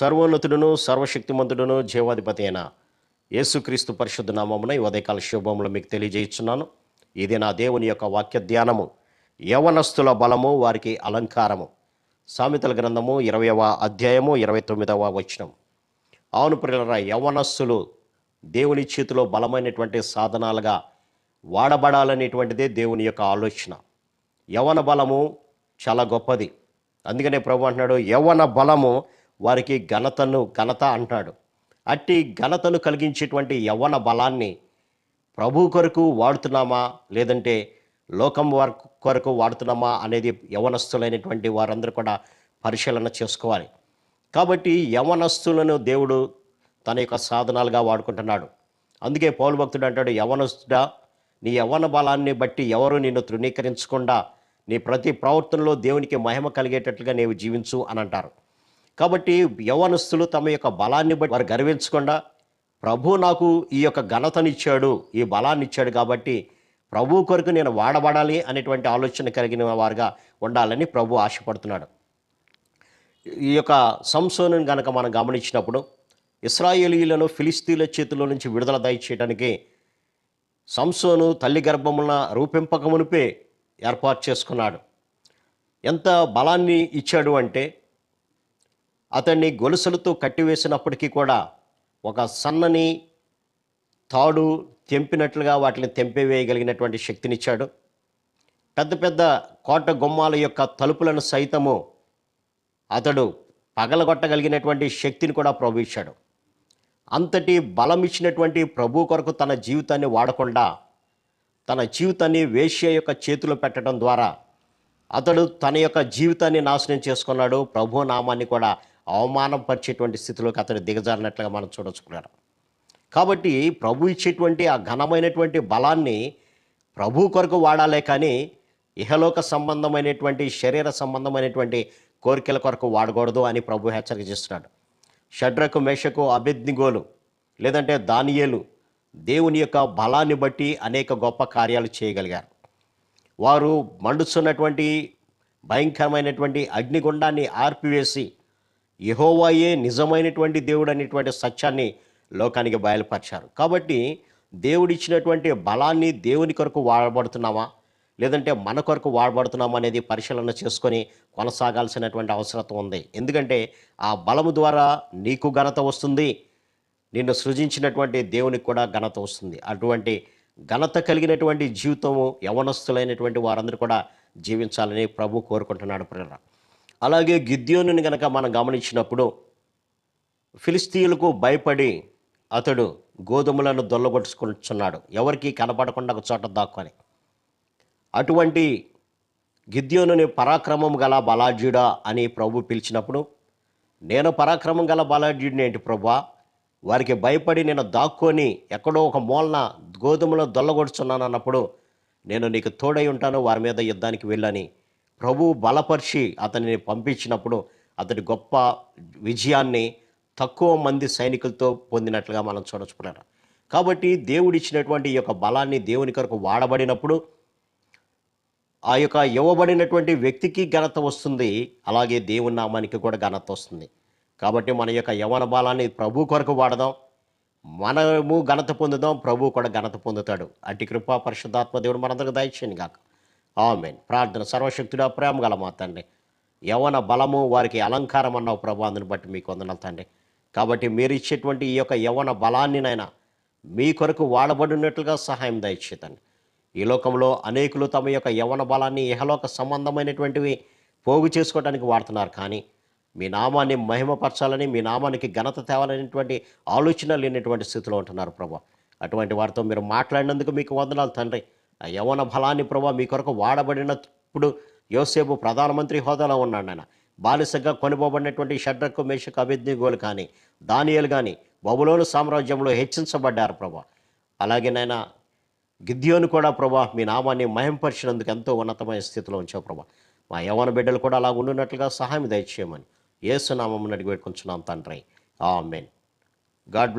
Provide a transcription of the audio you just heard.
సర్వోన్నతుడును సర్వశక్తిమంతుడును జీవాధిపతి అయిన యేసుక్రీస్తు పరిశుద్ధ నామమున ఈ ఉదయకాల శుభములు మీకు తెలియజేస్తున్నాను. ఇది నా దేవుని యొక్క వాక్య ధ్యానము యవనస్తుల బలము వారికి అలంకారము. సామెతల గ్రంథము ఇరవయవ అధ్యాయము ఇరవై తొమ్మిదవ వచనం. అవును ప్రియులరా యవనస్సులు దేవుని చేతిలో బలమైనటువంటి సాధనాలుగా వాడబడాలనేటువంటిదే దేవుని యొక్క ఆలోచన. యవన బలము చాలా గొప్పది. అందుకనే ప్రభు అంటున్నాడు యవన బలము వారికి ఘనతను ఘనత అంటాడు. అట్టి ఘనతను కలిగించేటువంటి యవ్వన బలాన్ని ప్రభు కొరకు వాడుతున్నామా? లేదంటే లోకం వారి కొరకు వాడుతున్నామా? అనేది యవనస్తులైనటువంటి వారందరూ కూడా పరిశీలన చేసుకోవాలి. కాబట్టి యవనస్తులను దేవుడు తన యొక్క సాధనాలుగా వాడుకుంటున్నాడు. అందుకే పౌలు భక్తుడు అంటాడు యవనస్తుడా నీ యవన బలాన్ని బట్టి ఎవరు నిన్ను తృణీకరించకుండా నీ ప్రతి ప్రవర్తనలో దేవునికి మహిమ కలిగేటట్లుగా నీవు జీవించు అని అంటారు. కాబట్టి యవనస్తులు తమ యొక్క బలాన్ని బట్టి వారు గర్వించకుండా ప్రభు నాకు ఈ యొక్క ఘనతనిచ్చాడు ఈ బలాన్ని ఇచ్చాడు కాబట్టి ప్రభు కొరకు నేను వాడబడాలి అనేటువంటి ఆలోచన కలిగిన వారుగా ఉండాలని ప్రభు ఆశపడుతున్నాడు. ఈ యొక్క సంసోను గనక మనం గమనించినప్పుడు ఇస్రాయేలీలను ఫిలిస్తీన్ల చేతిలో నుంచి విడుదల దయచేయడానికి సంసోను తల్లి గర్భమున రూపింపకమునిపే ఏర్పాటు చేసుకున్నాడు. ఎంత బలాన్ని ఇచ్చాడు అంటే అతన్ని గొలుసులతో కట్టివేసినప్పటికీ కూడా ఒక సన్నని తాడు తెంపినట్లుగా వాటిని తెంపివేయగలిగినటువంటి శక్తినిచ్చాడు. పెద్ద పెద్ద కోట గుమ్మాల యొక్క తలుపులను సైతము అతడు పగలగొట్టగలిగినటువంటి శక్తిని కూడా ప్రభు ఇచ్చాడు. అంతటి బలం ఇచ్చినటువంటి ప్రభు కొరకు తన జీవితాన్ని వాడకుండా తన జీవితాన్ని వేశ్య యొక్క చేతిలో పెట్టడం ద్వారా అతడు తన యొక్క జీవితాన్ని నాశనం చేసుకున్నాడు. ప్రభు నామాన్ని కూడా అవమానపరిచేటువంటి స్థితిలోకి అతడు దిగజారినట్లుగా మనం చూడొచ్చుకున్నాడు. కాబట్టి ప్రభు ఇచ్చేటువంటి ఆ ఘనమైనటువంటి బలాన్ని ప్రభు కొరకు వాడాలే కానీ ఇహలోక సంబంధమైనటువంటి శరీర సంబంధమైనటువంటి కోరికల కొరకు వాడకూడదు అని ప్రభు హెచ్చరిక చేస్తున్నాడు. షడ్రకు మేషకు అభిజ్ఞోలు లేదంటే దానియేలు దేవుని యొక్క బలాన్ని బట్టి అనేక గొప్ప కార్యాలు చేయగలిగారు. వారు మండుతున్నటువంటి భయంకరమైనటువంటి అగ్నిగుండాన్ని ఆర్పివేసి యహోవాయే నిజమైనటువంటి దేవుడు అనేటువంటి సత్యాన్ని లోకానికి బయలుపరిచారు. కాబట్టి దేవుడిచ్చినటువంటి బలాన్ని దేవుని కొరకు వాడబడుతున్నామా? లేదంటే మన కొరకు వాడబడుతున్నామా అనేది పరిశీలన చేసుకొని కొనసాగాల్సినటువంటి అవసరం ఉంది. ఎందుకంటే ఆ బలము ద్వారా నీకు ఘనత వస్తుంది. నిన్ను సృజించినటువంటి దేవునికి కూడా ఘనత వస్తుంది. అటువంటి ఘనత కలిగినటువంటి జీవితము యవనస్తులైనటువంటి వారందరూ కూడా జీవించాలని ప్రభు కోరుకుంటున్నాడు ప్రేరణ అలాగే గిద్యోనుని గనక మనం గమనించినప్పుడు ఫిలిస్తీన్లకు భయపడి అతడు గోధుమలను దొల్లగొట్టుకుంటున్నాడు ఎవరికి కనపడకుండా ఒక చోట దాక్కొని. అటువంటి గిద్యోనుని పరాక్రమం గల బలాఢ్యుడా అని ప్రభు పిలిచినప్పుడు నేను పరాక్రమం గల బలాఢ్యుడిని ఏంటి ప్రభా? వారికి భయపడి నేను దాక్కొని ఎక్కడో ఒక మూలన గోధుమలో దొల్లగొడుచున్నాను అన్నప్పుడు నేను నీకు తోడై ఉంటాను వారి మీద యుద్ధానికి వెళ్ళని ప్రభు బలపరిచి అతనిని పంపించినప్పుడు అతడి గొప్ప విజయాన్ని తక్కువ మంది సైనికులతో పొందినట్లుగా మనం చూడొచ్చుకున్నారు కాబట్టి దేవుడిచ్చినటువంటి ఈ యొక్క బలాన్ని దేవుని కొరకు వాడబడినప్పుడు ఆ యొక్క ఇవ్వబడినటువంటి వ్యక్తికి ఘనత వస్తుంది. అలాగే దేవుని నామానికి కూడా ఘనత వస్తుంది. కాబట్టి మన యొక్క యవన బలాన్ని ప్రభు కొరకు వాడదాం. మనము ఘనత పొందుదాం. ప్రభు కూడా ఘనత పొందుతాడు. అటు కృపా పరిశుద్ధాత్మ దేవుడు మనందరికీ దయచేయండి కాక ఆమెన్. ప్రార్థన సర్వశక్తుడా ప్రేమ గల మా తండ్రి. యవన బలము వారికి అలంకారం అన్నావు ప్రభు అందుని బట్టి మీకు వందనాలు తండ్రి. కాబట్టి మీరు ఇచ్చేటువంటి ఈ యొక్క యవన బలాన్ని నైనా మీ కొరకు వాడబడినట్లుగా సహాయం దయచేతండి ఈ లోకంలో అనేకులు తమ యొక్క యవన బలాన్ని ఇహలోక సంబంధమైనటువంటివి పోగు చేసుకోవడానికి వాడుతున్నారు. కానీ మీ నామాన్ని మహిమపరచాలని మీ నామానికి ఘనత తేవాలనేటువంటి ఆలోచన లేనటువంటి స్థితిలో ఉంటున్నారు ప్రభా. అటువంటి వారితో మీరు మాట్లాడినందుకు మీకు వందనాలు తండ్రి. ఆ యవన బలాన్ని ప్రభా మీ కొరకు వాడబడినప్పుడు యోసేపు ప్రధానమంత్రి హోదాలో ఉన్నాడు ఆయన బాలిసగా కొనుకోబడినటువంటి షడ్రకు మేషకు అభిజ్ఞగోలు కానీ దానియలు కానీ బబులోను సామ్రాజ్యంలో హెచ్చించబడ్డారు ప్రభా. అలాగే నాయన గిద్యోను కూడా ప్రభా మీ నామాన్ని మహింపరిచినందుకు ఎంతో ఉన్నతమైన స్థితిలో ఉంచావు ప్రభా. మా యవన బిడ్డలు కూడా అలా ఉండున్నట్లుగా సహాయం దయచేయమని ఏసునామం అడిగి పెట్టుకుంటున్నాం తండ్రి. ఆమెన్. God bless